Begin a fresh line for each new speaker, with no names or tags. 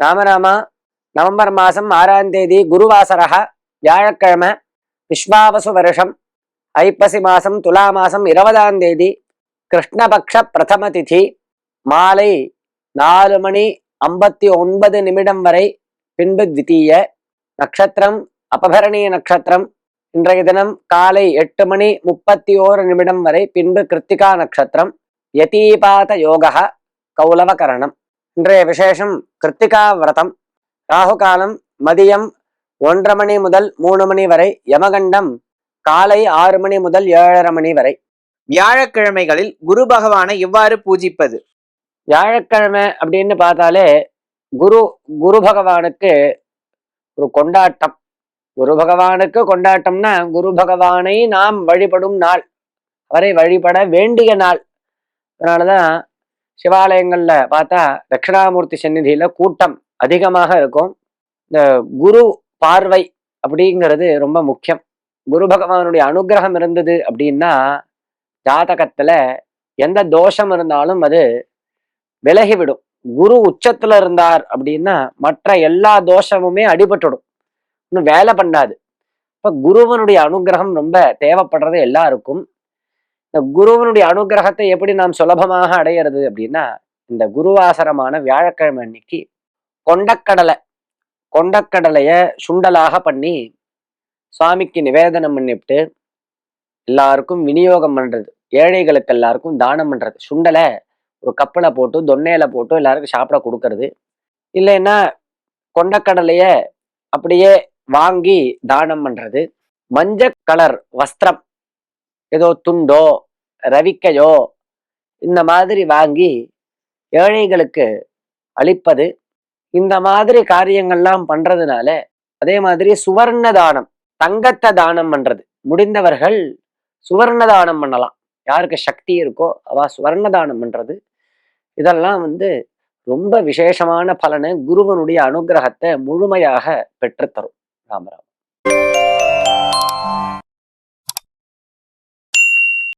ராமராமா November மாதம் ஆறாம் தேதி குருவாசரக வியாழக்கிழமை விஸ்வாவசு வருஷம் ஐப்பசி மாதம் துலா மாதம் இருபதாம் தேதி கிருஷ்ணபக்ஷ பிரதம திதி மாலை நாலு மணி ஐம்பத்தி ஒன்பது நிமிடம் வரை பின்பு தித்தீய நட்சத்திரம் அபபரணிய நட்சத்திரம் இன்றைய தினம் காலை எட்டு மணி முப்பத்தி ஓரு நிமிடம் வரை பின்பு கிருத்திகா நட்சத்திரம் யதீபாத யோகா கௌலவகரணம் இன்றைய விசேஷம் கிருத்திகா விரதம். ராகு காலம் மதியம் ஒன்றரை மணி முதல் மூணு மணி வரை யமகண்டம் காலை ஆறு மணி முதல் ஏழரை மணி வரை.
வியாழக்கிழமைகளில் குரு பகவானை எவ்வாறு பூஜிப்பது.
வியாழக்கிழமை அப்படின்னு பார்த்தாலே குரு குரு பகவானுக்கு ஒரு கொண்டாட்டம். குரு பகவானுக்கு கொண்டாட்டம்னா குரு பகவானை நாம் வழிபடும் நாள். அவரை வழிபட வேண்டிய நாள். அதனாலதான் சிவாலயங்களில் பார்த்தா தட்சிணாமூர்த்தி சந்நிதியில் கூட்டம் அதிகமாக இருக்கும். இந்த குரு பார்வை அப்படிங்கிறது ரொம்ப முக்கியம். குரு பகவானுடைய அனுகிரகம் இருந்தது அப்படின்னா ஜாதகத்தில் எந்த தோஷம் இருந்தாலும் அது விலகிவிடும். குரு உச்சத்தில் இருந்தார் அப்படின்னா மற்ற எல்லா தோஷமுமே அடிபட்டுடும். இன்னும் வேலை பண்ணாது. இப்போ குருவனுடைய அனுகிரகம் ரொம்ப தேவைப்படுறது எல்லாருக்கும். இந்த குருவனுடைய அனுகிரகத்தை எப்படி நாம் சுலபமாக அடையிறது அப்படின்னா இந்த குருவாசரமான வியாழக்கிழமை அன்னைக்கு கொண்டக்கடலை கொண்டக்கடலைய சுண்டலாக பண்ணி சுவாமிக்கு நிவேதனம் பண்ணிவிட்டு எல்லாருக்கும் விநியோகம் பண்றது ஏழைகளுக்கு எல்லாருக்கும் தானம் பண்றது. சுண்டலை ஒரு கப்பில் போட்டு தொன்னையில போட்டு எல்லாருக்கும் சாப்பிட கொடுக்கறது. இல்லைன்னா கொண்டக்கடலைய அப்படியே வாங்கி தானம் பண்றது. மஞ்சள் கலர் வஸ்திரம் ஏதோ துண்டோ ரவிக்கையோ இந்த மாதிரி வாங்கி ஏழைகளுக்கு அளிப்பது இந்த மாதிரி காரியங்கள்லாம் பண்றதுனால அதே மாதிரி சுவர்ண தானம் தங்கத்தை தானம் பண்றது. முடிந்தவர்கள் சுவர்ண தானம் பண்ணலாம். யாருக்கு சக்தி இருக்கோ அவ சுவர்ண தானம் பண்றது. இதெல்லாம் வந்து ரொம்ப விசேஷமான பலனை குருவனுடைய அனுகிரகத்தை முழுமையாக பெற்றுத்தரும். ராமராம்